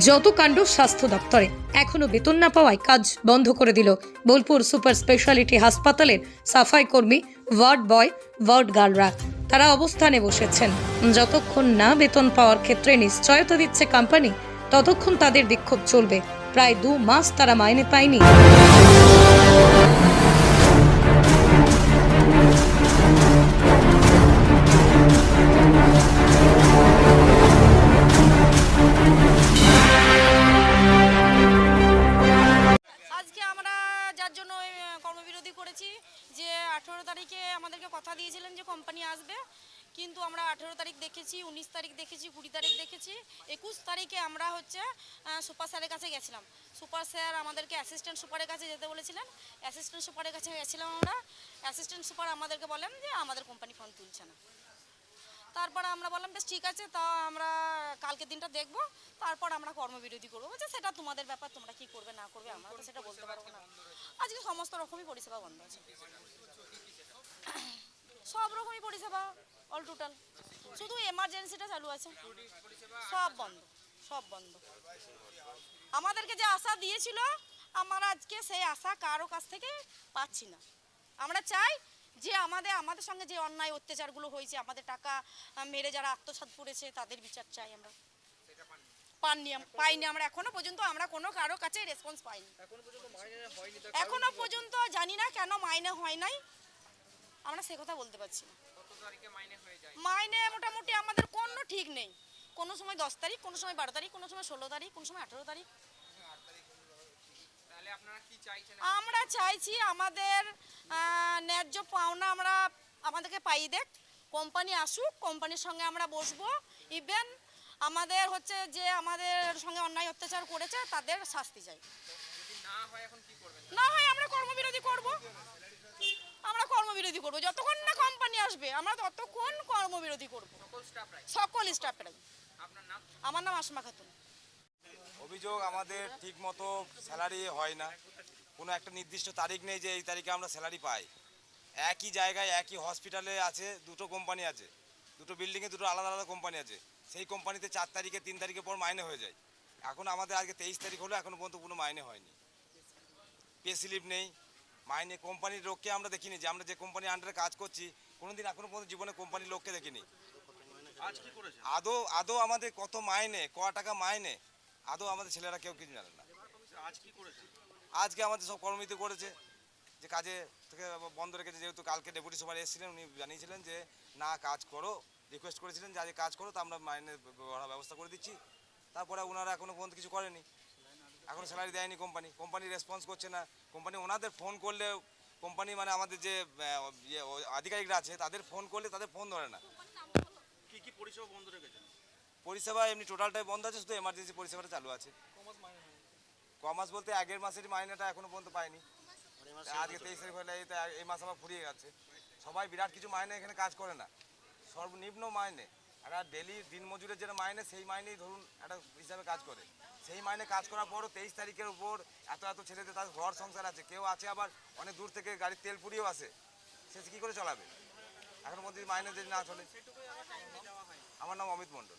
যত কাণ্ড স্বাস্থ্য দপ্তরে, এখনও বেতন না পাওয়ায় কাজ বন্ধ করে দিল। বোলপুর সুপার স্পেশালিটি হাসপাতালের সাফাই কর্মী, ওয়ার্ড বয়, ওয়ার্ড গার্লরা। তারা অবস্থানে বসেছেন। যতক্ষণ না বেতন পাওয়ার ক্ষেত্রে নিশ্চয়তা দিচ্ছে কোম্পানি, ততক্ষণ তাদের বিক্ষোভ চলবে। প্রায় দু মাস তারা মাইনে পায়নি। কথা দিয়েছিলেন যে কোম্পানি আসবে, কিন্তু আমরা আঠেরো তারিখ দেখেছি, উনিশ তারিখ দেখেছি, কুড়ি তারিখ দেখেছি, একুশ তারিখে আমরা হচ্ছে সুপার স্যারের কাছে গেছিলাম। সুপার স্যার আমাদেরকে অ্যাসিস্ট্যান্ট সুপারের কাছে যেতে বলেছিলেন। অ্যাসিস্ট্যান্ট সুপারের কাছে গেছিলাম আমরা। অ্যাসিস্ট্যান্ট সুপার আমাদেরকে বলেন যে আমাদের কোম্পানি ফোন তুলছে না। তারপর আমরা বললাম, বেশ ঠিক আছে, তা আমরা কালকে দিনটা দেখব। তারপর আমরা কর্মবিরতি করব। বলছে, সেটা তোমাদের ব্যাপার, তোমরা কি করবে, না করবে, আমরা তো সেটা বলতে পারব না। আজকে সমস্ত রকমই পরিষেবা বন্ধ আছে। সব রকমই পরিষেবা অল টোটাল শুধু এমার্জেন্সিটা চালু আছে। সব বন্ধ সব বন্ধ। আমাদেরকে যে আশা দিয়েছিল, আমরা আজকে সেই আশা কারও কাছ থেকে পাচ্ছি না। আমরা চাই যে আমাদের আমাদের সঙ্গে যে অন্যায় অত্যাচারগুলো হয়েছে, আমাদের টাকা মেরে যারা আত্মসাৎ করেছে, তাদের বিচার চাই আমরা। পাননি পাইনি আমরা এখনও পর্যন্ত, আমরা কোনো কারও কাছে রেসপন্স পাইনি। এখনও পর্যন্ত জানি না কেন মাইনে হয় নাই। আমরা সে কথা বলতে পারছি না। মাইনে মোটামুটি আমাদের কোনো ঠিক নেই। কোনো সময় দশ তারিখ কোনো সময় বারো তারিখ কোনো সময় ষোলো তারিখ কোনো সময় আঠেরো তারিখ। আমরা চাইছি আমাদের ন্যায্য পাওনা আমরা আমাদেরকে পাই দেখ কোম্পানি আসুক কোম্পানির সঙ্গে আমরা বসবো। ইভেন আমাদের হচ্ছে যে আমাদের সঙ্গে অন্যায় অত্যাচার করেছে তাদের শাস্তি চাই। হয় না হয় আমরা কর্মবিরতি করব আমরা কর্মবিরতি করব যতক্ষণ না কোম্পানি আসবে আমরা ততক্ষণ কর্মবিরতি করব। সকল স্টাফরাই সকল স্টাফেরাই আমার নাম আসমা খাতুন। অভিযোগ আমাদের ঠিক মতো স্যালারি হয় না। কোনো একটা নির্দিষ্ট তারিখ নেই যে এই তারিখে আমরা স্যালারি পাই। একই জায়গায় একই হসপিটালে আছে দুটো কোম্পানি আছে। দুটো বিল্ডিংয়ে দুটো আলাদা আলাদা কোম্পানি আছে। সেই কোম্পানিতে চার তারিখে তিন তারিখের পর মাইনে হয়ে যায়। এখন আমাদের আজকে তেইশ তারিখ হলো এখনও পর্যন্ত কোনো মাইনে হয়নি। পে স্লিপ নেই। মাইনে কোম্পানির লোককে আমরা দেখিনি যে আমরা যে কোম্পানি আন্ডারে কাজ করছি কোনোদিন এখনও পর্যন্ত জীবনে কোম্পানির লোককে দেখিনি। আদৌ আদৌ আমাদের কত মাইনে ক টাকা মাইনে আদৌ আমাদের ছেলেরা কেউ কিছু জানে না। আজকে আমাদের সব কর্মীতে করেছে যে কাজে থেকে বন্ধ রেখেছে যেহেতু কালকে ডেপুটি সুপার এসেছিলেন উনি জানিয়েছিলেন যে না কাজ করো। রিকোয়েস্ট করেছিলেন যে আজকে কাজ করো তা আমরা মাইনে ব্যবস্থা করে দিচ্ছি। তারপরে ওনারা এখনও পর্যন্ত কিছু করেনি। এখনও স্যালারি দেয়নি কোম্পানি কোম্পানি রেসপন্স করছে না। কোম্পানি ওনাদের ফোন করলে কোম্পানি মানে আমাদের যে ইয়ে, আধিকারিকরা আছে তাদের ফোন করলে তাদের ফোন ধরে না। কি কি পরিষেবা বন্ধ রেখেছেন? পরিষেবা এমনি টোটালটাই বন্ধ আছে শুধু এমার্জেন্সি পরিষেবাটা চালু আছে। কমাস বলতে আগের মাসের মাইনেটা এখনও পর্যন্ত পাইনি। আজকে তেইশ তারিখ হলে এই মাস আবার ফুরিয়ে গেছে। সবাই বিরাট কিছু মাইনে এখানে কাজ করে না। সর্বনিম্ন মাইনে। একটা ডেলি দিন মজুরের যেটা মাইনে সেই মাইনেই ধরুন একটা হিসাবে কাজ করে। সেই মাইনে কাজ করার পরও তেইশ তারিখের উপর এত এত ছেলেদের তার ঘর সংসার আছে কেউ আছে আবার অনেক দূর থেকে গাড়ির তেল পুড়িয়েও আসে। সে কী করে চলাবে? এখন মধ্যে মাইনে যদি না চলে আমার নাম অমিত মণ্ডল।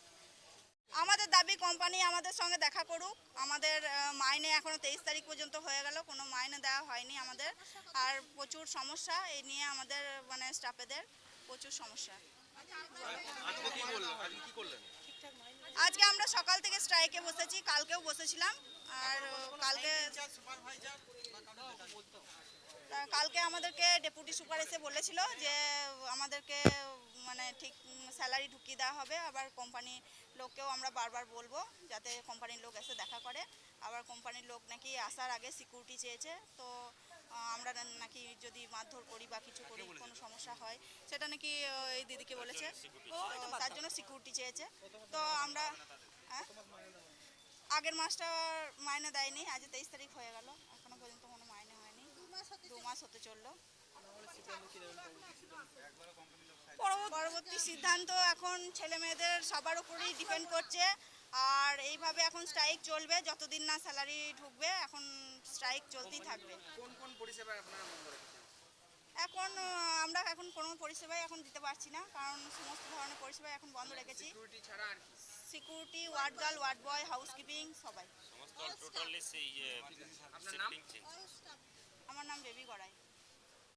আমাদের দাবি কোম্পানি আমাদের সঙ্গে দেখা করুক। আমাদের মাইনে এখনও তেইশ তারিখ পর্যন্ত হয়ে গেল কোনো মাইনে দেওয়া হয়নি আমাদের। আর প্রচুর সমস্যা এই নিয়ে আমাদের মানে স্টাফেদের প্রচুর সমস্যা। আজকে কি করলেন? আজকে আমরা সকাল থেকে স্ট্রাইকে বসেছি, কালকেও বসেছিলাম, আর কালকে কালকে আমাদেরকে ডেপুটি সুপার এসে বলেছিল যে আমাদেরকে মানে ঠিক স্যালারি ঢুকিয়ে দেওয়া হবে। আবার কোম্পানি লোককেও আমরা বারবার বলব যাতে কোম্পানির লোক এসে দেখা করে। আবার কোম্পানির লোক নাকি আসার আগে সিকিউরিটি চেয়েছে। তো আমরা নাকি যদি মারধর করি বা কিছু করি কোনো সমস্যা হয় সেটা নাকি এই দিদিকে বলেছে। তো তার জন্য সিকিউরিটি চেয়েছে। তো আমরা হ্যাঁ? আগের মাসটা মাইনে দেয়নি আজ তেইশ তারিখ হয়ে গেল। এখনও পর্যন্ত কোনো মাইনে হয়নি। দু মাস হতে চলল। পরবর্তী সিদ্ধান্ত এখন ছেলে মেয়েদের সবার উপরেই ডিপেন্ড করছে। আর এইভাবে এখন স্ট্রাইক চলবে যতদিন না স্যালারি ঢুকবে এখন স্ট্রাইক চলতেই থাকবে। কোন কোন পরিষেবা আপনারা এখন আমরা এখন কোনো পরিষেবাই এখন দিতে পারছি না কারণ সমস্ত ধরনের পরিষেবা এখন বন্ধ রেখেছি। Security ward girl ward boy housekeeping সবাই। সমস্ত টোটালি সেই ইয়ে আপনার নাম? Shifting change